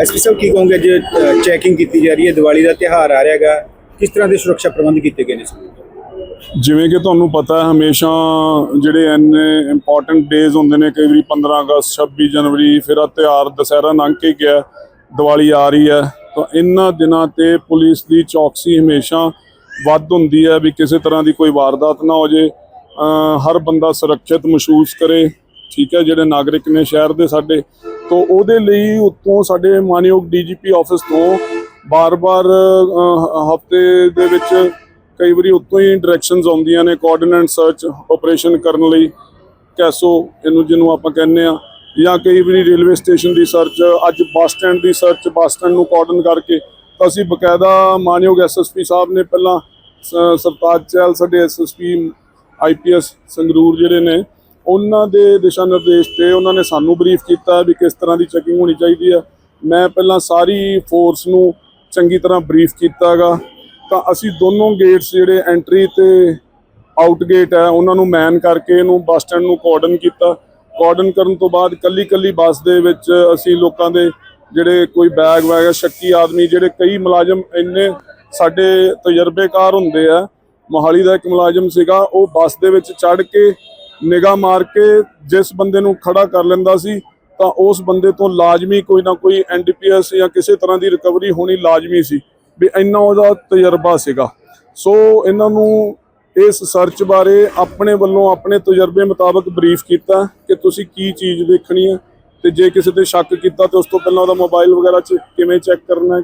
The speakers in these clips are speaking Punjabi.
ਐਸਪੀ ਸਾਹਿਬ, ਕੀ ਕਹੋਗੇ? ਅੱਜ ਚੈਕਿੰਗ ਕੀਤੀ ਜਾ ਰਹੀ ਹੈ, ਦੀਵਾਲੀ ਦਾ ਤਿਉਹਾਰ ਆ ਰਿਹਾ ਕਿਸ ਤਰ੍ਹਾਂ ਦੇ ਸੁਰੱਖਿਆ ਪ੍ਰਬੰਧ ਕੀਤੇ ਗਏ ਨੇ ਜਿਵੇਂ ਕਿ ਤੁਹਾਨੂੰ ਪਤਾ ਹੈ, ਹਮੇਸ਼ਾ ਜਿਹੜੇ ਐਨੇ ਇੰਪੋਰਟੈਂਟ ਡੇਜ਼ ਹੁੰਦੇ ਨੇ, ਕਈ ਵਾਰੀ 15 ਅਗਸਤ 26 ਜਨਵਰੀ, ਫਿਰ ਆ ਤਿਉਹਾਰ ਦੁਸਹਿਰਾ ਲੰਘ ਕੇ ਗਿਆ, ਦੀਵਾਲੀ ਆ ਰਹੀ ਹੈ। ਤਾਂ ਇਹਨਾਂ ਦਿਨਾਂ ਤੇ ਪੁਲਿਸ ਦੀ ਚੌਕਸੀ ਹਮੇਸ਼ਾ ਵੱਧ ਹੁੰਦੀ ਹੈ ਵੀ ਕਿਸੇ ਤਰ੍ਹਾਂ ਦੀ ਕੋਈ ਵਾਰਦਾਤ ਨਾ ਹੋ ਜੇ। ਹਰ ਬੰਦਾ ਸੁਰੱਖਿਅਤ ਮਹਿਸੂਸ ਕਰੇ। ਠੀਕ ਹੈ, ਜਿਹੜੇ ਨਾਗਰਿਕ ਨੇ ਸ਼ਹਿਰ ਦੇ ਸਾਡੇ ਤੋਂ ਉਹਦੇ ਲਈ ਉੱਤੋਂ ਸਾਡੇ ਮਾਨਯੋਗ ਡੀਜੀਪੀ ਆਫਿਸ ਤੋਂ ਬਾਰ-ਬਾਰ ਹਫ਼ਤੇ ਦੇ ਵਿੱਚ ਕਈ ਵਾਰੀ ਉੱਤੋਂ ਹੀ ਡਾਇਰੈਕਸ਼ਨਸ ਆਉਂਦੀਆਂ ਨੇ ਕੋਆਰਡੀਨੇਟ ਸਰਚ ਆਪਰੇਸ਼ਨ ਕਰਨ ਲਈ। ਕੈਸੋ ਇਹਨੂੰ ਜਿਹਨੂੰ ਆਪਾਂ ਕਹਿੰਦੇ ਆ ਜਾਂ ਕਈ ਵਾਰੀ ਰੇਲਵੇ ਸਟੇਸ਼ਨ ਦੀ ਸਰਚ ਅੱਜ ਬੱਸ ਸਟੈਂਡ ਦੀ ਸਰਚ ਬੱਸ ਸਟੈਂਡ ਨੂੰ ਕੋਆਰਡਨ ਕਰਕੇ। ਤਾਂ ਅਸੀਂ ਬਕਾਇਦਾ ਮਾਨਯੋਗ ਐਸਐਸਪੀ ਸਾਹਿਬ ਨੇ ਪਹਿਲਾਂ, ਸ- ਸਰਤਾਜ ਚਹਿਲ, ਸਾਡੇ ਐਸਐਸਪੀ ਆਈਪੀਐਸ ਸੰਗਰੂਰ ਜਿਹੜੇ ਨੇ ਉਹਨਾਂ ਦੇ ਦਿਸ਼ਾ ਨਿਰਦੇਸ਼ ਤੇ ਉਹਨਾਂ ਨੇ ਸਾਨੂੰ ਬਰੀਫ ਕੀਤਾ ਵੀ ਕਿਸ ਤਰ੍ਹਾਂ ਦੀ ਚੈਕਿੰਗ ਹੋਣੀ ਚਾਹੀਦੀ ਹੈ ਮੈਂ ਪਹਿਲਾਂ ਸਾਰੀ ਫੋਰਸ ਨੂੰ ਚੰਗੀ ਤਰ੍ਹਾਂ ਬਰੀਫ ਕੀਤਾਗਾ। ਤਾਂ ਅਸੀਂ ਦੋਨੋਂ ਗੇਟਸ ਜਿਹੜੇ ਐਂਟਰੀ ਤੇ ਆਊਟ ਗੇਟ ਹੈ ਉਹਨਾਂ ਨੂੰ ਮੈਨ ਕਰਕੇ ਇਹਨੂੰ ਬੱਸ ਸਟੈਂਡ ਨੂੰ ਕੋਆਰਡਨ ਕੀਤਾ। ਕੋਆਰਡਨ ਕਰਨ ਤੋਂ ਬਾਅਦ ਕੱਲੀ ਕੱਲੀ ਬੱਸ ਦੇ ਵਿੱਚ ਅਸੀਂ ਲੋਕਾਂ ਦੇ ਜਿਹੜੇ ਕੋਈ ਬੈਗ ਵੈਗ ਹੈ, ਸ਼ੱਕੀ ਆਦਮੀ ਜਿਹੜੇ ਕਈ ਮੁਲਾਜ਼ਮ ਇੰਨੇ ਸਾਡੇ ਤਜਰਬੇਕਾਰ ਹੁੰਦੇ ਆ ਮੋਹਾਲੀ ਦਾ ਇੱਕ ਮੁਲਾਜ਼ਮ ਸੀਗਾ ਉਹ ਬੱਸ ਦੇ ਵਿੱਚ ਚੜ੍ਹ ਕੇ ਨਿਗਾਹ ਮਾਰ ਕੇ ਜਿਸ ਬੰਦੇ ਨੂੰ ਖੜਾ ਕਰ ਲੈਂਦਾ ਸੀ, ਤਾਂ ਉਸ ਬੰਦੇ ਤੋਂ ਲਾਜ਼ਮੀ ਕੋਈ ਨਾ ਕੋਈ ਐਨਡੀਪੀਐਸ ਜਾਂ ਕਿਸੇ ਤਰ੍ਹਾਂ ਦੀ ਰਿਕਵਰੀ ਹੋਣੀ ਲਾਜ਼ਮੀ ਸੀ, ਵੀ ਇੰਨਾ ਉਹਦਾ ਤਜਰਬਾ ਸੀਗਾ। ਸੋ ਇਹਨਾਂ ਨੂੰ ਇਸ ਸਰਚ ਬਾਰੇ ਆਪਣੇ ਵੱਲੋਂ ਆਪਣੇ ਤਜਰਬੇ ਮੁਤਾਬਕ ਬਰੀਫ ਕੀਤਾ ਕਿ ਤੁਸੀਂ ਕੀ ਚੀਜ਼ ਦੇਖਣੀ ਹੈ ਤੇ ਜੇ ਕਿਸੇ ਤੇ ਸ਼ੱਕ ਕੀਤਾ ਤੇ ਉਸ ਤੋਂ ਪਹਿਲਾਂ ਉਹਦਾ ਮੋਬਾਈਲ ਵਗੈਰਾ ਚ ਕਿਵੇਂ ਚੈੱਕ ਕਰਨਾ ਹੈ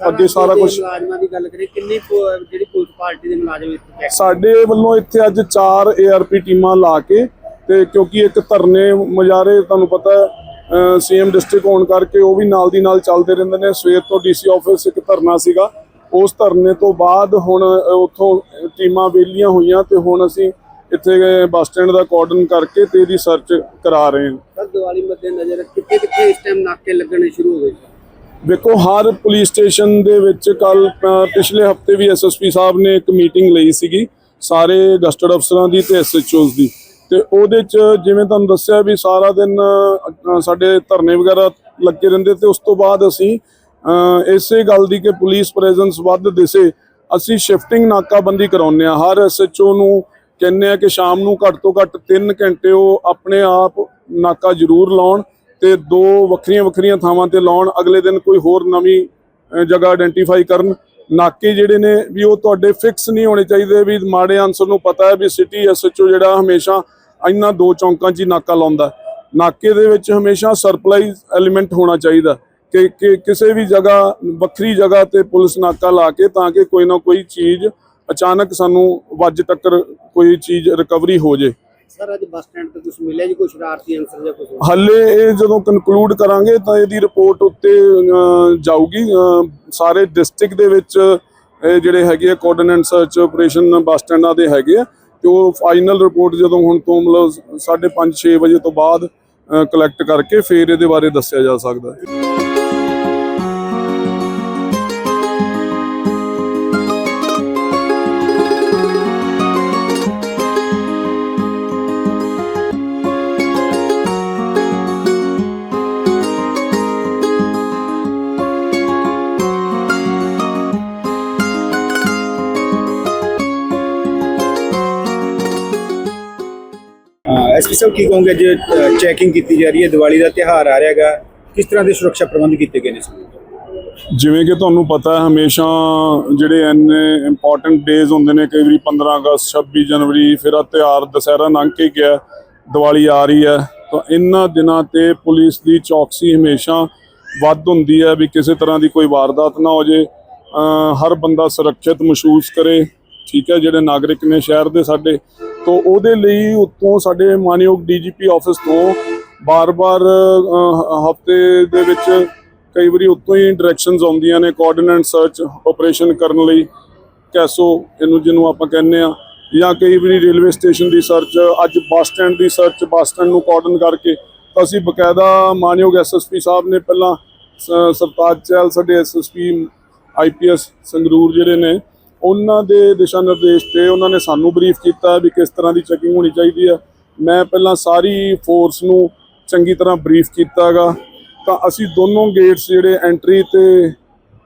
ਅੱਗੇ ਸਾਰਾ ਕੁਛ- ਮੁਲਾਜ਼ਮਾਂ ਦੀ ਗੱਲ ਕਰੀਏ ਕਿੰਨੀ ਜਿਹੜੀ ਪੁਲਿਸ ਪਾਰਟੀ ਦੇ ਮੁਲਾਜ਼ਮ ਇੱਥੇ ਸਾਡੇ ਵੱਲੋਂ ਇੱਥੇ ਅੱਜ 4 ਏਆਰਪੀ ਟੀਮਾਂ ਲਾ ਕੇ ਤੇ ਕਿਉਂਕਿ ਇੱਕ ਧਰਨੇ ਮੁਜ਼ਾਰੇ ਤੁਹਾਨੂੰ ਪਤਾ ਸੀਐਮ ਡਿਸਟ੍ਰਿਕਟ ਹੋਣ ਕਰਕੇ ਉਹ ਵੀ ਨਾਲ ਦੀ ਨਾਲ ਚੱਲਦੇ ਰਹਿੰਦੇ ਨੇ। ਸਵੇਰ ਤੋਂ ਡੀਸੀ ਆਫਿਸ ਇੱਕ ਧਰਨਾ ਸੀਗਾ। ਉਸ ਧਰਨੇ ਤੋਂ ਬਾਅਦ ਹੁਣ ਉੱਥੋਂ ਟੀਮਾਂ ਵੇਲੀਆਂ ਹੋਈਆਂ ਤੇ ਹੁਣ ਅਸੀਂ ਇੱਥੇ ਬੱਸ ਸਟੈਂਡ ਦਾ ਕੋਆਰਡਨ ਕਰਕੇ ਤੇ ਇਹਦੀ ਸਰਚ ਕਰਾ ਰਹੇ ਹਾਂ। ਸਰ ਦੀਵਾਲੀ ਮੱਦੇ ਨਜ਼ਰ ਕਿੱਥੇ ਕਿੱਥੇ ਇਸ ਟਾਈਮ ਨਾਕੇ ਲੱਗਣੇ ਸ਼ੁਰੂ ਹੋ ਗਏ? ਵੇਖੋ, ਹਰ ਪੁਲਿਸ ਸਟੇਸ਼ਨ ਦੇ ਵਿੱਚ ਕੱਲ ਪਿਛਲੇ ਹਫ਼ਤੇ ਵੀ ਐਸਐਸਪੀ ਸਾਹਿਬ ਨੇ ਇੱਕ ਮੀਟਿੰਗ ਲਈ ਸੀਗੀ, ਸਾਰੇ ਗਸਟਡ ਅਫਸਰਾਂ ਦੀ ਤੇ ਐਸਐਚਓਸ ਦੀ। ਤੇ ਉਹਦੇ ਚ ਜਿਵੇਂ ਤੁਹਾਨੂੰ ਦੱਸਿਆ ਵੀ ਸਾਰਾ ਦਿਨ ਸਾਡੇ ਧਰਨੇ ਵਗੈਰਾ ਲੱਗੇ ਰਹਿੰਦੇ ਤੇ ਉਸ ਤੋਂ ਬਾਅਦ ਅਸੀਂ ਇਸੇ ਗੱਲ ਦੀ ਕਿ ਪੁਲਿਸ ਪ੍ਰੈਜ਼ੈਂਸ ਵੱਧ ਦਿਸੇ, ਅਸੀਂ ਸ਼ਿਫਟਿੰਗ ਨਾਕਾਬੰਦੀ ਕਰਾਉਂਦੇ ਆ ਹਰ ਐਸਐਚਓ ਨੂੰ ਕਹਿੰਦੇ ਆ ਕਿ ਸ਼ਾਮ ਨੂੰ ਘੱਟ ਤੋਂ ਘੱਟ 3 ਘੰਟੇ ਉਹ ਆਪਣੇ ਆਪ ਨਾਕਾ ਜ਼ਰੂਰ ਲਾਉਣ। ਤੇ ਦੋ ਵੱਖਰੀਆਂ ਵੱਖਰੀਆਂ ਥਾਵਾਂ ਤੇ ਲਾਉਣ, ਅਗਲੇ ਦਿਨ ਕੋਈ ਹੋਰ ਨਵੀਂ ਜਗ੍ਹਾ ਆਇਡੈਂਟੀਫਾਈ ਕਰਨ। ਨਾਕੇ ਜਿਹੜੇ ਨੇ ਵੀ ਉਹ ਤੁਹਾਡੇ ਫਿਕਸ ਨਹੀਂ ਹੋਣੇ ਚਾਹੀਦੇ, ਵੀ ਮਾੜੇ ਆਨਸਰ ਨੂੰ ਪਤਾ ਹੈ ਵੀ ਸਿਟੀ ਐਸਐਚਓ ਜਿਹੜਾ ਹਮੇਸ਼ਾ ਇਹਨਾਂ ਦੋ ਚੌਂਕਾਂ 'ਚ ਹੀ ਨਾਕਾ ਲਾਉਂਦਾ ਨਾਕੇ ਦੇ ਵਿੱਚ ਹਮੇਸ਼ਾ ਸਰਪਲਾਈਜ਼ ਐਲੀਮੈਂਟ ਹੋਣਾ ਚਾਹੀਦਾ ਕਿ ਕਿ ਕਿਸੇ ਵੀ ਜਗ੍ਹਾ, ਵੱਖਰੀ ਜਗ੍ਹਾ ਤੇ ਪੁਲਿਸ ਨਾਕਾ ਲਾ ਕੇ ਤਾਂ ਕਿ ਕੋਈ ਨਾ ਕੋਈ ਚੀਜ਼ ਅਚਾਨਕ ਸਾਨੂੰ ਵੱਜ ਟੱਕਰ ਕੋਈ ਚੀਜ਼ ਰਿਕਵਰੀ ਹੋ ਜੇ। ਸਰ ਅੱਜ ਬੱਸ ਸਟੈਂਡ ਤੇ ਕੁਝ ਮਿਲਿਆ ਜੀ ਕੋਈ ਸ਼ਰਾਰਤੀ ਅੰਸਰ ਜਾਂ ਕੁਝ ਹੱਲੇ ਇਹ ਜਦੋਂ ਕਨਕਲੂਡ ਕਰਾਂਗੇ ਤਾਂ ਇਹਦੀ ਰਿਪੋਰਟ ਉੱਤੇ ਅਹ, ਜਾਊਗੀ। ਅਹ, ਸਾਰੇ ਡਿਸਟ੍ਰਿਕਟ ਦੇ ਵਿੱਚ ਇਹ ਜਿਹੜੇ ਹੈਗੇ ਆ ਕੋਆਰਡੀਨੇਟ ਸਰਚ ਆਪਰੇਸ਼ਨ ਬੱਸ ਸਟੈਂਡਾਂ ਦੇ ਹੈਗੇ ਆ ਤੇ ਉਹ ਫਾਈਨਲ ਰਿਪੋਰਟ ਜਦੋਂ ਹੁਣ ਤੋਂ ਮਤਲਬ 5:30 6 ਵਜੇ ਤੋਂ ਬਾਅਦ ਕਲੈਕਟ ਕਰਕੇ ਫਿਰ ਇਹਦੇ ਬਾਰੇ ਦੱਸਿਆ ਜਾ ਸਕਦਾ ਹੈ। ਐਸਪੀ ਸਾਹਿਬ, ਕੀ ਕਹੋਗੇ? ਅੱਜ ਚੈਕਿੰਗ ਕੀਤੀ ਜਾ ਰਹੀ ਹੈ, ਦੀਵਾਲੀ ਦਾ ਤਿਉਹਾਰ ਆ ਰਿਹਾ ਕਿਸ ਤਰ੍ਹਾਂ ਦੇ ਸੁਰੱਖਿਆ ਪ੍ਰਬੰਧ ਕੀਤੇ ਗਏ ਨੇ ਜਿਵੇਂ ਕਿ ਤੁਹਾਨੂੰ ਪਤਾ ਹੈ, ਹਮੇਸ਼ਾ ਜਿਹੜੇ ਐਨੇ ਇੰਪੋਰਟੈਂਟ ਡੇਜ਼ ਹੁੰਦੇ ਨੇ, ਕਈ ਵਾਰੀ 15 ਅਗਸਤ 26 ਜਨਵਰੀ, ਫਿਰ ਆ ਤਿਉਹਾਰ ਦੁਸਹਿਰਾ ਲੰਘ ਕੇ ਗਿਆ, ਦੀਵਾਲੀ ਆ ਰਹੀ ਹੈ। ਤਾਂ ਇਹਨਾਂ ਦਿਨਾਂ ਤੇ ਪੁਲਿਸ ਦੀ ਚੌਕਸੀ ਹਮੇਸ਼ਾ ਵੱਧ ਹੁੰਦੀ ਹੈ ਵੀ ਕਿਸੇ ਤਰ੍ਹਾਂ ਦੀ ਕੋਈ ਵਾਰਦਾਤ ਨਾ ਹੋ ਜੇ। ਹਰ ਬੰਦਾ ਸੁਰੱਖਿਅਤ ਮਹਿਸੂਸ ਕਰੇ। ਠੀਕ ਹੈ, ਜਿਹੜੇ ਨਾਗਰਿਕ ਨੇ ਸ਼ਹਿਰ ਦੇ ਸਾਡੇ, ਤੋਂ ਉਹਦੇ ਲਈ ਉੱਤੋਂ ਸਾਡੇ ਮਾਨਯੋਗ ਡੀਜੀਪੀ ਆਫਿਸ ਤੋਂ ਬਾਰ-ਬਾਰ ਹਫ਼ਤੇ ਦੇ ਵਿੱਚ ਕਈ ਵਾਰੀ ਉੱਤੋਂ ਹੀ ਡਾਇਰੈਕਸ਼ਨਸ ਆਉਂਦੀਆਂ ਨੇ ਕੋਆਰਡੀਨੇਟ ਸਰਚ ਆਪਰੇਸ਼ਨ ਕਰਨ ਲਈ, ਕੈਸੋ ਇਹਨੂੰ ਜਿਹਨੂੰ ਆਪਾਂ ਕਹਿੰਦੇ ਆ ਜਾਂ ਕਈ ਵਾਰੀ ਰੇਲਵੇ ਸਟੇਸ਼ਨ ਦੀ ਸਰਚ ਅੱਜ ਬੱਸ ਸਟੈਂਡ ਦੀ ਸਰਚ ਬੱਸ ਸਟੈਂਡ ਨੂੰ ਕੋਆਰਡਨ ਕਰਕੇ, ਤਾਂ ਅਸੀਂ ਬਕਾਇਦਾ ਮਾਨਯੋਗ ਐਸਐਸਪੀ ਸਾਹਿਬ ਨੇ ਪਹਿਲਾਂ, ਸ- ਸਰਤਾਜ ਚਹਿਲ, ਸਾਡੇ ਐਸਐਸਪੀ ਆਈਪੀਐਸ ਸੰਗਰੂਰ ਜਿਹੜੇ ਨੇ ਉਹਨਾਂ ਦੇ ਦਿਸ਼ਾ ਨਿਰਦੇਸ਼ ਤੇ ਉਹਨਾਂ ਨੇ ਸਾਨੂੰ ਬਰੀਫ ਕੀਤਾ ਵੀ ਕਿਸ ਤਰ੍ਹਾਂ ਦੀ ਚੈਕਿੰਗ ਹੋਣੀ ਚਾਹੀਦੀ ਹੈ ਮੈਂ ਪਹਿਲਾਂ ਸਾਰੀ ਫੋਰਸ ਨੂੰ ਚੰਗੀ ਤਰ੍ਹਾਂ ਬਰੀਫ ਕੀਤਾਗਾ। ਤਾਂ ਅਸੀਂ ਦੋਨੋਂ ਗੇਟਸ ਜਿਹੜੇ ਐਂਟਰੀ ਤੇ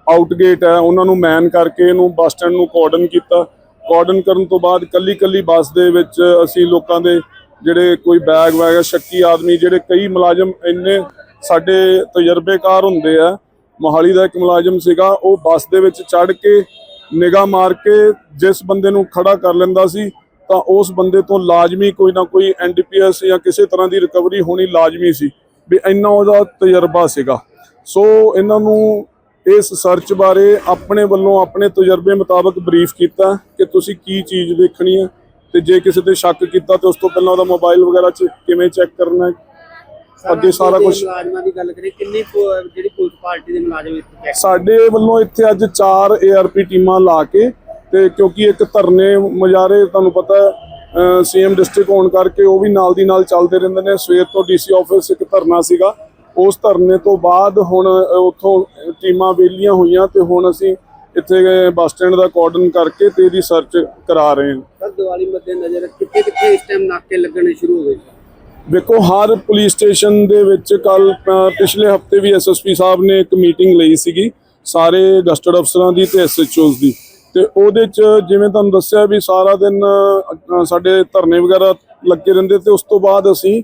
ਆਊਟ ਗੇਟ ਹੈ ਉਹਨਾਂ ਨੂੰ ਮੈਨ ਕਰਕੇ ਇਹਨੂੰ ਬੱਸ ਸਟੈਂਡ ਨੂੰ ਕਾਰਡਨ ਕੀਤਾ। ਕਾਰਡਨ ਕਰਨ ਤੋਂ ਬਾਅਦ ਕੱਲੀ ਕੱਲੀ ਬੱਸ ਦੇ ਵਿੱਚ ਅਸੀਂ ਲੋਕਾਂ ਦੇ ਜਿਹੜੇ ਕੋਈ ਬੈਗ ਵੈਗ ਸ਼ੱਕੀ ਆਦਮੀ ਜਿਹੜੇ ਕਈ ਮੁਲਾਜ਼ਮ ਇੰਨੇ ਸਾਡੇ ਤਜਰਬੇਕਾਰ ਹੁੰਦੇ ਆ, ਮੋਹਾਲੀ ਦਾ ਇੱਕ ਮੁਲਾਜ਼ਮ ਸੀਗਾ, ਉਹ ਬੱਸ ਦੇ ਵਿੱਚ ਚੜ੍ਹ ਕੇ ਨਿਗਾਹ ਮਾਰ ਕੇ ਜਿਸ ਬੰਦੇ ਨੂੰ ਖੜਾ ਕਰ ਲੈਂਦਾ ਸੀ, ਤਾਂ ਉਸ ਬੰਦੇ ਤੋਂ ਲਾਜ਼ਮੀ ਕੋਈ ਨਾ ਕੋਈ ਐਨਡੀਪੀਐਸ ਜਾਂ ਕਿਸੇ ਤਰ੍ਹਾਂ ਦੀ ਰਿਕਵਰੀ ਹੋਣੀ ਲਾਜ਼ਮੀ ਸੀ, ਵੀ ਇੰਨਾ ਉਹਦਾ ਤਜਰਬਾ ਸੀਗਾ। ਸੋ ਇਹਨਾਂ ਨੂੰ ਇਸ ਸਰਚ ਬਾਰੇ ਆਪਣੇ ਵੱਲੋਂ ਆਪਣੇ ਤਜਰਬੇ ਮੁਤਾਬਕ ਬਰੀਫ ਕੀਤਾ ਕਿ ਤੁਸੀਂ ਕੀ ਚੀਜ਼ ਦੇਖਣੀ ਹੈ ਤੇ ਜੇ ਕਿਸੇ ਤੇ ਸ਼ੱਕ ਕੀਤਾ ਤੇ ਉਸ ਤੋਂ ਪਹਿਲਾਂ ਉਹਦਾ ਮੋਬਾਈਲ ਵਗੈਰਾ ਚ ਕਿਵੇਂ ਚੈੱਕ ਕਰਨਾ ਹੈ ਅੱਗੇ ਸਾਰਾ ਕੁਛ- ਮੁਲਾਜ਼ਮਾਂ ਦੀ ਗੱਲ ਕਰੀਏ ਕਿੰਨੀ ਜਿਹੜੀ ਪੁਲਿਸ ਪਾਰਟੀ ਦੇ ਮੁਲਾਜ਼ਮ ਇੱਥੇ ਸਾਡੇ ਵੱਲੋਂ ਇੱਥੇ ਅੱਜ 4 ਏਆਰਪੀ ਟੀਮਾਂ ਲਾ ਕੇ ਤੇ ਕਿਉਂਕਿ ਇੱਕ ਧਰਨੇ ਮੁਜ਼ਾਹਰੇ ਤੁਹਾਨੂੰ ਪਤਾ ਸੀਐਮ ਡਿਸਟ੍ਰਿਕਟ ਹੋਣ ਕਰਕੇ ਉਹ ਵੀ ਨਾਲ ਦੀ ਨਾਲ ਚੱਲਦੇ ਰਹਿੰਦੇ ਨੇ। ਸਵੇਰ ਤੋਂ ਡੀਸੀ ਆਫਿਸ ਇੱਕ ਧਰਨਾ ਸੀਗਾ। ਉਸ ਧਰਨੇ ਤੋਂ ਬਾਅਦ ਹੁਣ ਉੱਥੋਂ ਟੀਮਾਂ ਵੇਲੀਆਂ ਹੋਈਆਂ ਤੇ ਹੁਣ ਅਸੀਂ ਇੱਥੇ ਬੱਸ ਸਟੈਂਡ ਦਾ ਕਾਰਡਨ ਕਰਕੇ ਤੇ ਇਹਦੀ ਸਰਚ ਕਰਾ ਰਹੇ ਹਾਂ। ਸਰ ਦੀਵਾਲੀ ਮੱਦੇ ਨਜ਼ਰ ਕਿੱਥੇ ਕਿੱਥੇ ਇਸ ਟਾਈਮ ਨਾਕੇ ਲੱਗਣੇ ਸ਼ੁਰੂ ਹੋ ਗਏ? ਵੇਖੋ, ਹਰ ਪੁਲਿਸ ਸਟੇਸ਼ਨ ਦੇ ਵਿੱਚ ਕੱਲ ਪਿਛਲੇ ਹਫ਼ਤੇ ਵੀ ਐਸਐਸਪੀ ਸਾਹਿਬ ਨੇ ਇੱਕ ਮੀਟਿੰਗ ਲਈ ਸੀਗੀ, ਸਾਰੇ ਗਸਟਡ ਅਫਸਰਾਂ ਦੀ ਤੇ ਐਸਐਚਓਸ ਦੀ। ਤੇ ਉਹਦੇ ਚ ਜਿਵੇਂ ਤੁਹਾਨੂੰ ਦੱਸਿਆ ਵੀ ਸਾਰਾ ਦਿਨ ਸਾਡੇ ਧਰਨੇ ਵਗੈਰਾ ਲੱਗੇ ਰਹਿੰਦੇ ਤੇ ਉਸ ਤੋਂ ਬਾਅਦ ਅਸੀਂ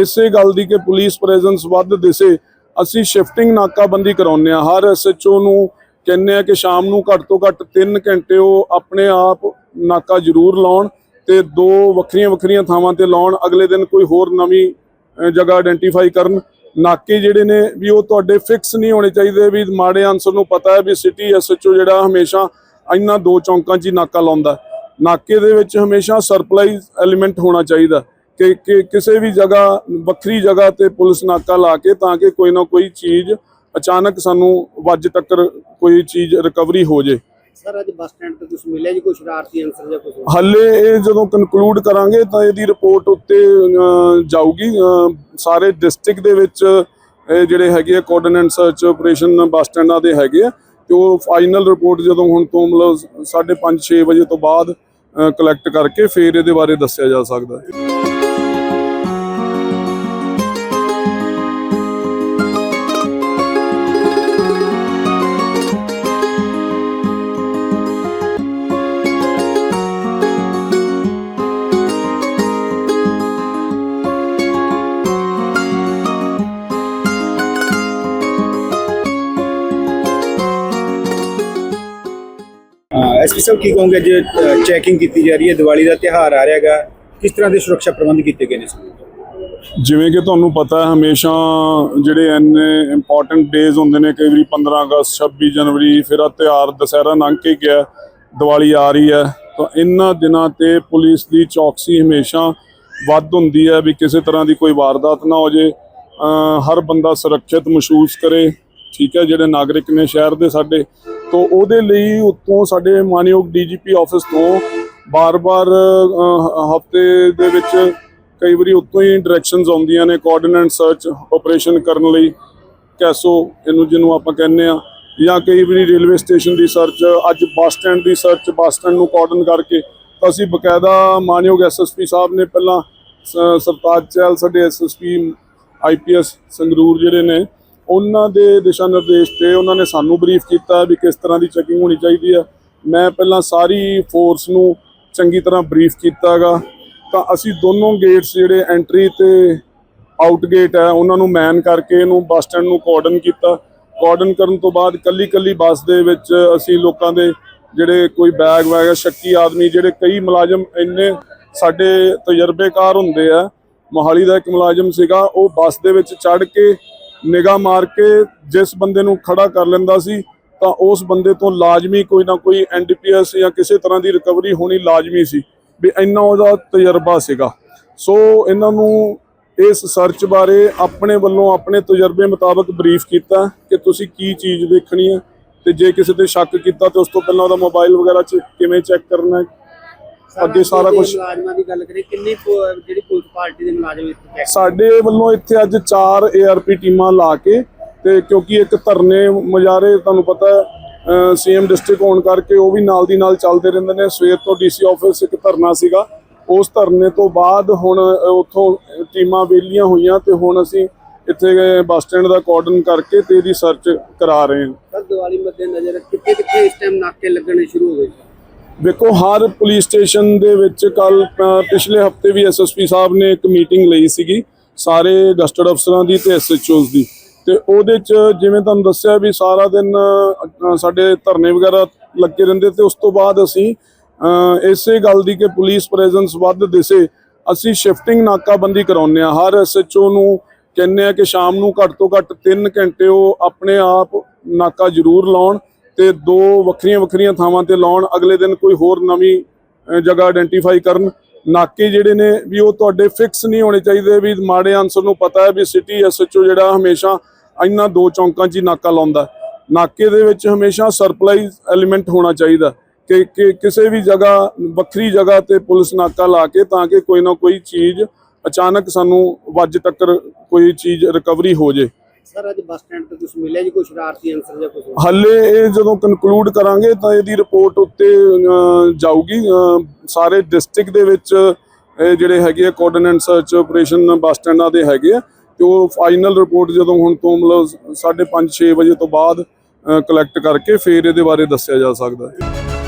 ਇਸੇ ਗੱਲ ਦੀ ਕਿ ਪੁਲਿਸ ਪ੍ਰੈਜ਼ੈਂਸ ਵੱਧ ਦਿਸੇ, ਅਸੀਂ ਸ਼ਿਫਟਿੰਗ ਨਾਕਾਬੰਦੀ ਕਰਾਉਂਦੇ ਆ ਹਰ ਐਸਐਚਓ ਨੂੰ ਕਹਿੰਦੇ ਆ ਕਿ ਸ਼ਾਮ ਨੂੰ ਘੱਟ ਤੋਂ ਘੱਟ 3 ਘੰਟੇ ਉਹ ਆਪਣੇ ਆਪ ਨਾਕਾ ਜ਼ਰੂਰ ਲਾਉਣ ਤੇ ਦੋ ਵੱਖਰੀਆਂ ਵੱਖਰੀਆਂ ਥਾਵਾਂ ਤੇ ਲਾਉਣ, ਅਗਲੇ ਦਿਨ ਕੋਈ ਹੋਰ ਨਵੀਂ ਜਗ੍ਹਾ ਆਇਡੈਂਟੀਫਾਈ ਕਰਨ। ਨਾਕੇ ਜਿਹੜੇ ਨੇ ਵੀ ਉਹ ਤੁਹਾਡੇ ਫਿਕਸ ਨਹੀਂ ਹੋਣੇ ਚਾਹੀਦੇ, ਵੀ ਮਾੜੇ ਆਨਸਰ ਨੂੰ ਪਤਾ ਹੈ ਵੀ ਸਿਟੀ ਐਸਐਚਓ ਜਿਹੜਾ ਹਮੇਸ਼ਾ ਇਹਨਾਂ ਦੋ ਚੌਂਕਾਂ 'ਚ ਹੀ ਨਾਕਾ ਲਾਉਂਦਾ। ਨਾਕੇ ਦੇ ਵਿੱਚ ਹਮੇਸ਼ਾ ਸਰਪਲਾਈਜ਼ ਐਲੀਮੈਂਟ ਹੋਣਾ ਚਾਹੀਦਾ। ਕਿ ਕਿ ਕਿਸੇ ਵੀ ਜਗ੍ਹਾ, ਵੱਖਰੀ ਜਗ੍ਹਾ ਤੇ ਪੁਲਿਸ ਨਾਕਾ ਲਾ ਕੇ ਤਾਂ ਕਿ ਕੋਈ ਨਾ ਕੋਈ ਚੀਜ਼ ਅਚਾਨਕ ਸਾਨੂੰ ਵੱਜ ਟੱਕਰ ਕੋਈ ਚੀਜ਼ ਰਿਕਵਰੀ ਹੋ ਜੇ। ਸਰ ਅੱਜ ਬੱਸ ਸਟੈਂਡ ਤੇ ਕੁਝ ਮਿਲਿਆ ਜੀ ਕੋਈ ਸ਼ਰਾਰਤੀ ਅਨਸਰ ਜਾਂ ਕੁਝ ਹੱਲੇ ਇਹ ਜਦੋਂ ਕਨਕਲੂਡ ਕਰਾਂਗੇ ਤਾਂ ਇਹਦੀ ਰਿਪੋਰਟ ਉੱਤੇ ਅਹ, ਜਾਊਗੀ। ਅਹ, ਸਾਰੇ ਡਿਸਟ੍ਰਿਕਟ ਦੇ ਵਿੱਚ ਇਹ ਜਿਹੜੇ ਹੈਗੇ ਆ ਕੋਆਰਡੀਨੇਟ ਸਰਚ ਆਪਰੇਸ਼ਨ ਬੱਸ ਸਟੈਂਡਾਂ ਦੇ ਹੈਗੇ ਆ। ਤੇ ਉਹ ਫਾਈਨਲ ਰਿਪੋਰਟ ਜਦੋਂ ਹੁਣ ਤੋਂ ਮਤਲਬ 5:30 6 ਵਜੇ ਤੋਂ ਬਾਅਦ ਕਲੈਕਟ ਕਰਕੇ ਫਿਰ ਇਹਦੇ ਬਾਰੇ ਦੱਸਿਆ ਜਾ ਸਕਦਾ ਹੈ। ਐਸਪੀ ਸਾਹਿਬ ਕੀ ਕਹੋਗੇ? ਅੱਜ ਚੈਕਿੰਗ ਕੀਤੀ ਜਾ ਰਹੀ ਹੈ, ਦੀਵਾਲੀ ਦਾ ਤਿਉਹਾਰ ਆ ਰਿਹਾ ਕਿਸ ਤਰ੍ਹਾਂ ਦੇ ਸੁਰੱਖਿਆ ਪ੍ਰਬੰਧ ਕੀਤੇ ਗਏ ਨੇ ਜਿਵੇਂ ਕਿ ਤੁਹਾਨੂੰ ਪਤਾ ਹੈ, ਹਮੇਸ਼ਾ ਜਿਹੜੇ ਐਨੇ ਇੰਪੋਰਟੈਂਟ ਡੇਜ਼ ਹੁੰਦੇ ਨੇ, ਕਈ ਵਾਰੀ 15 ਅਗਸਤ 26 ਜਨਵਰੀ, ਫਿਰ ਆ ਤਿਉਹਾਰ ਦੁਸਹਿਰਾ ਲੰਘ ਕੇ ਗਿਆ, ਦੀਵਾਲੀ ਆ ਰਹੀ ਹੈ। ਤਾਂ ਇਹਨਾਂ ਦਿਨਾਂ ਤੇ ਪੁਲਿਸ ਦੀ ਚੌਕਸੀ ਹਮੇਸ਼ਾ ਵੱਧ ਹੁੰਦੀ ਹੈ ਵੀ ਕਿਸੇ ਤਰ੍ਹਾਂ ਦੀ ਕੋਈ ਵਾਰਦਾਤ ਨਾ ਹੋ ਜੇ। ਹਰ ਬੰਦਾ ਸੁਰੱਖਿਅਤ ਮਹਿਸੂਸ ਕਰੇ। ਠੀਕ ਹੈ, ਜਿਹੜੇ ਨਾਗਰਿਕ ਨੇ ਸ਼ਹਿਰ ਦੇ ਸਾਡੇ, ਤੋਂ ਉਹਦੇ ਲਈ ਉੱਤੋਂ ਸਾਡੇ ਮਾਨਯੋਗ ਡੀਜੀਪੀ ਆਫਿਸ ਤੋਂ ਬਾਰ-ਬਾਰ ਹਫ਼ਤੇ ਦੇ ਵਿੱਚ ਕਈ ਵਾਰੀ ਉੱਤੋਂ ਹੀ ਡਾਇਰੈਕਸ਼ਨਸ ਆਉਂਦੀਆਂ ਨੇ ਕੋਆਰਡੀਨੇਟ ਸਰਚ ਆਪਰੇਸ਼ਨ ਕਰਨ ਲਈ, ਕੈਸੋ ਇਹਨੂੰ ਜਿਹਨੂੰ ਆਪਾਂ ਕਹਿੰਦੇ ਆ ਜਾਂ ਕਈ ਵਾਰੀ ਰੇਲਵੇ ਸਟੇਸ਼ਨ ਦੀ ਸਰਚ ਅੱਜ ਬੱਸ ਸਟੈਂਡ ਦੀ ਸਰਚ ਬੱਸ ਸਟੈਂਡ ਨੂੰ ਕੋਆਰਡਨ ਕਰਕੇ, ਤਾਂ ਅਸੀਂ ਬਕਾਇਦਾ ਮਾਨਯੋਗ ਐਸਐਸਪੀ ਸਾਹਿਬ ਨੇ ਪਹਿਲਾਂ, ਸ- ਸਰਤਾਜ ਚਹਿਲ, ਸਾਡੇ ਐਸਐਸਪੀ ਆਈਪੀਐਸ ਸੰਗਰੂਰ ਜਿਹੜੇ ਨੇ ਉਹਨਾਂ ਦੇ ਦਿਸ਼ਾ ਨਿਰਦੇਸ਼ ਤੇ ਉਹਨਾਂ ਨੇ ਸਾਨੂੰ ਬਰੀਫ ਕੀਤਾ ਵੀ ਕਿਸ ਤਰ੍ਹਾਂ ਦੀ ਚੈਕਿੰਗ ਹੋਣੀ ਚਾਹੀਦੀ ਹੈ ਮੈਂ ਪਹਿਲਾਂ ਸਾਰੀ ਫੋਰਸ ਨੂੰ ਚੰਗੀ ਤਰ੍ਹਾਂ ਬਰੀਫ ਕੀਤਾਗਾ। ਤਾਂ ਅਸੀਂ ਦੋਨੋਂ ਗੇਟਸ ਜਿਹੜੇ ਐਂਟਰੀ ਤੇ ਆਊਟ ਗੇਟ ਹੈ ਉਹਨਾਂ ਨੂੰ ਮੈਨ ਕਰਕੇ ਇਹਨੂੰ ਬੱਸ ਸਟੈਂਡ ਨੂੰ ਕਾਰਡਨ ਕੀਤਾ। ਕਾਰਡਨ ਕਰਨ ਤੋਂ ਬਾਅਦ ਕੱਲੀ ਕੱਲੀ ਬੱਸ ਦੇ ਵਿੱਚ ਅਸੀਂ ਲੋਕਾਂ ਦੇ ਜਿਹੜੇ ਕੋਈ ਬੈਗ ਵੈਗ ਸ਼ੱਕੀ ਆਦਮੀ ਜਿਹੜੇ ਕਈ ਮੁਲਾਜ਼ਮ ਇੰਨੇ ਸਾਡੇ ਤਜਰਬੇਕਾਰ ਹੁੰਦੇ ਆ, ਮੋਹਾਲੀ ਦਾ ਇੱਕ ਮੁਲਾਜ਼ਮ ਸੀਗਾ, ਉਹ ਬੱਸ ਦੇ ਵਿੱਚ ਚੜ੍ਹ ਕੇ ਨਿਗਾਹ ਮਾਰ ਕੇ ਜਿਸ ਬੰਦੇ ਨੂੰ ਖੜਾ ਕਰ ਲੈਂਦਾ ਸੀ, ਤਾਂ ਉਸ ਬੰਦੇ ਤੋਂ ਲਾਜ਼ਮੀ ਕੋਈ ਨਾ ਕੋਈ ਐਨਡੀਪੀਐਸ ਜਾਂ ਕਿਸੇ ਤਰ੍ਹਾਂ ਦੀ ਰਿਕਵਰੀ ਹੋਣੀ ਲਾਜ਼ਮੀ ਸੀ, ਵੀ ਇੰਨਾ ਉਹਦਾ ਤਜਰਬਾ ਸੀਗਾ। ਸੋ ਇਹਨਾਂ ਨੂੰ ਇਸ ਸਰਚ ਬਾਰੇ ਆਪਣੇ ਵੱਲੋਂ ਆਪਣੇ ਤਜਰਬੇ ਮੁਤਾਬਕ ਬਰੀਫ ਕੀਤਾ ਕਿ ਤੁਸੀਂ ਕੀ ਚੀਜ਼ ਦੇਖਣੀ ਹੈ, ਤੇ ਜੇ ਕਿਸੇ ਤੇ ਸ਼ੱਕ ਕੀਤਾ, ਤੇ ਉਸ ਤੋਂ ਪਹਿਲਾਂ ਉਹਦਾ ਮੋਬਾਈਲ ਵਗੈਰਾ ਚ ਕਿਵੇਂ ਚੈੱਕ ਕਰਨਾ ਹੈ ਅੱਗੇ ਸਾਰਾ ਕੁਛ- ਮੁਲਾਜ਼ਮਾਂ ਦੀ ਗੱਲ ਕਰੀਏ ਕਿੰਨੀ ਜਿਹੜੀ ਪੁਲਿਸ ਪਾਰਟੀ ਦੇ ਮੁਲਾਜ਼ਮ ਇੱਥੇ ਸਾਡੇ ਵੱਲੋਂ ਇੱਥੇ ਅੱਜ 4 ਏਆਰਪੀ ਟੀਮਾਂ ਲਾ ਕੇ ਤੇ ਕਿਉਂਕਿ ਇੱਕ ਧਰਨੇ ਮੁਜ਼ਾਹਰੇ ਤੁਹਾਨੂੰ ਪਤਾ ਸੀਐਮ ਡਿਸਟ੍ਰਿਕਟ ਹੋਣ ਕਰਕੇ ਉਹ ਵੀ ਨਾਲ ਦੀ ਨਾਲ ਚੱਲਦੇ ਰਹਿੰਦੇ ਨੇ। ਸਵੇਰ ਤੋਂ ਡੀਸੀ ਆਫਿਸ ਇੱਕ ਧਰਨਾ ਸੀਗਾ। ਉਸ ਧਰਨੇ ਤੋਂ ਬਾਅਦ ਹੁਣ ਉੱਥੋਂ ਟੀਮਾਂ ਵੇਲੀਆਂ ਹੋਈਆਂ ਤੇ ਹੁਣ ਅਸੀਂ ਇੱਥੇ ਬੱਸ ਸਟੈਂਡ ਦਾ ਕਾਰਡਨ ਕਰਕੇ ਤੇ ਇਹਦੀ ਸਰਚ ਕਰਾ ਰਹੇ ਹਾਂ। ਸਰ ਦੀਵਾਲੀ ਮੱਦੇ ਨਜ਼ਰ ਕਿੱਥੇ ਕਿੱਥੇ ਇਸ ਟਾਈਮ ਨਾਕੇ ਲੱਗਣੇ ਸ਼ੁਰੂ ਹੋ ਗਏ? ਵੇਖੋ, ਹਰ ਪੁਲਿਸ ਸਟੇਸ਼ਨ ਦੇ ਵਿੱਚ ਕੱਲ ਪਿਛਲੇ ਹਫ਼ਤੇ ਵੀ ਐਸਐਸਪੀ ਸਾਹਿਬ ਨੇ ਇੱਕ ਮੀਟਿੰਗ ਲਈ ਸੀਗੀ, ਸਾਰੇ ਗਸਟਡ ਅਫਸਰਾਂ ਦੀ ਤੇ ਐਸਐਚਓਸ ਦੀ। ਤੇ ਉਹਦੇ ਚ ਜਿਵੇਂ ਤੁਹਾਨੂੰ ਦੱਸਿਆ ਵੀ ਸਾਰਾ ਦਿਨ ਸਾਡੇ ਧਰਨੇ ਵਗੈਰਾ ਲੱਗੇ ਰਹਿੰਦੇ ਤੇ ਉਸ ਤੋਂ ਬਾਅਦ ਅਸੀਂ ਇਸੇ ਗੱਲ ਦੀ ਕਿ ਪੁਲਿਸ ਪ੍ਰੈਜ਼ੈਂਸ ਵੱਧ ਦਿਸੇ, ਅਸੀਂ ਸ਼ਿਫਟਿੰਗ ਨਾਕਾਬੰਦੀ ਕਰਾਉਂਦੇ ਆ ਹਰ ਐਸਐਚਓ ਨੂੰ ਕਹਿੰਦੇ ਆ ਕਿ ਸ਼ਾਮ ਨੂੰ ਘੱਟ ਤੋਂ ਘੱਟ 3 ਘੰਟੇ ਉਹ ਆਪਣੇ ਆਪ ਨਾਕਾ ਜ਼ਰੂਰ ਲਾਉਣ। ਤੇ ਦੋ ਵੱਖਰੀਆਂ ਵੱਖਰੀਆਂ ਥਾਵਾਂ ਤੇ ਲਾਉਣ, ਅਗਲੇ ਦਿਨ ਕੋਈ ਹੋਰ ਨਵੀਂ ਜਗ੍ਹਾ ਆਇਡੈਂਟੀਫਾਈ ਕਰਨ। ਨਾਕੇ ਜਿਹੜੇ ਨੇ ਵੀ ਉਹ ਤੁਹਾਡੇ ਫਿਕਸ ਨਹੀਂ ਹੋਣੇ ਚਾਹੀਦੇ, ਵੀ ਮਾੜੇ ਆਨਸਰ ਨੂੰ ਪਤਾ ਹੈ ਵੀ ਸਿਟੀ ਐਸਐਚਓ ਜਿਹੜਾ ਹਮੇਸ਼ਾ ਇਹਨਾਂ ਦੋ ਚੌਂਕਾਂ 'ਚ ਹੀ ਨਾਕਾ ਲਾਉਂਦਾ। ਨਾਕੇ ਦੇ ਵਿੱਚ ਹਮੇਸ਼ਾ ਸਰਪਲਾਈਜ਼ ਐਲੀਮੈਂਟ ਹੋਣਾ ਚਾਹੀਦਾ। ਕਿ ਕਿ ਕਿਸੇ ਵੀ ਜਗ੍ਹਾ, ਵੱਖਰੀ ਜਗ੍ਹਾ ਤੇ ਪੁਲਿਸ ਨਾਕਾ ਲਾ ਕੇ ਤਾਂ ਕਿ ਕੋਈ ਨਾ ਕੋਈ ਚੀਜ਼ ਅਚਾਨਕ ਸਾਨੂੰ ਵੱਜ ਟੱਕਰ ਕੋਈ ਚੀਜ਼ ਰਿਕਵਰੀ ਹੋ ਜੇ। ਸਰ ਅੱਜ ਬੱਸ ਸਟੈਂਡ ਤੇ ਕੁਝ ਮਿਲਿਆ ਜੀ ਕੋਈ ਸ਼ਰਾਰਤੀ ਅੰਸਰ ਜਾਂ ਕੁਝ ਹੱਲੇ ਇਹ ਜਦੋਂ ਕਨਕਲੂਡ ਕਰਾਂਗੇ ਤਾਂ ਇਹਦੀ ਰਿਪੋਰਟ ਉੱਤੇ ਅਹ, ਜਾਊਗੀ। ਅਹ, ਸਾਰੇ ਡਿਸਟ੍ਰਿਕਟ ਦੇ ਵਿੱਚ ਇਹ ਜਿਹੜੇ ਹੈਗੇ ਆ ਕੋਆਰਡੀਨੇਟ ਸਰਚ ਆਪਰੇਸ਼ਨ ਬੱਸ ਸਟੈਂਡਾਂ ਦੇ ਹੈਗੇ ਆ ਤੇ ਉਹ ਫਾਈਨਲ ਰਿਪੋਰਟ ਜਦੋਂ ਹੁਣ ਤੋਂ ਮਤਲਬ 5:30 6 ਵਜੇ ਤੋਂ ਬਾਅਦ ਕਲੈਕਟ ਕਰਕੇ ਫਿਰ ਇਹਦੇ ਬਾਰੇ ਦੱਸਿਆ ਜਾ ਸਕਦਾ ਹੈ।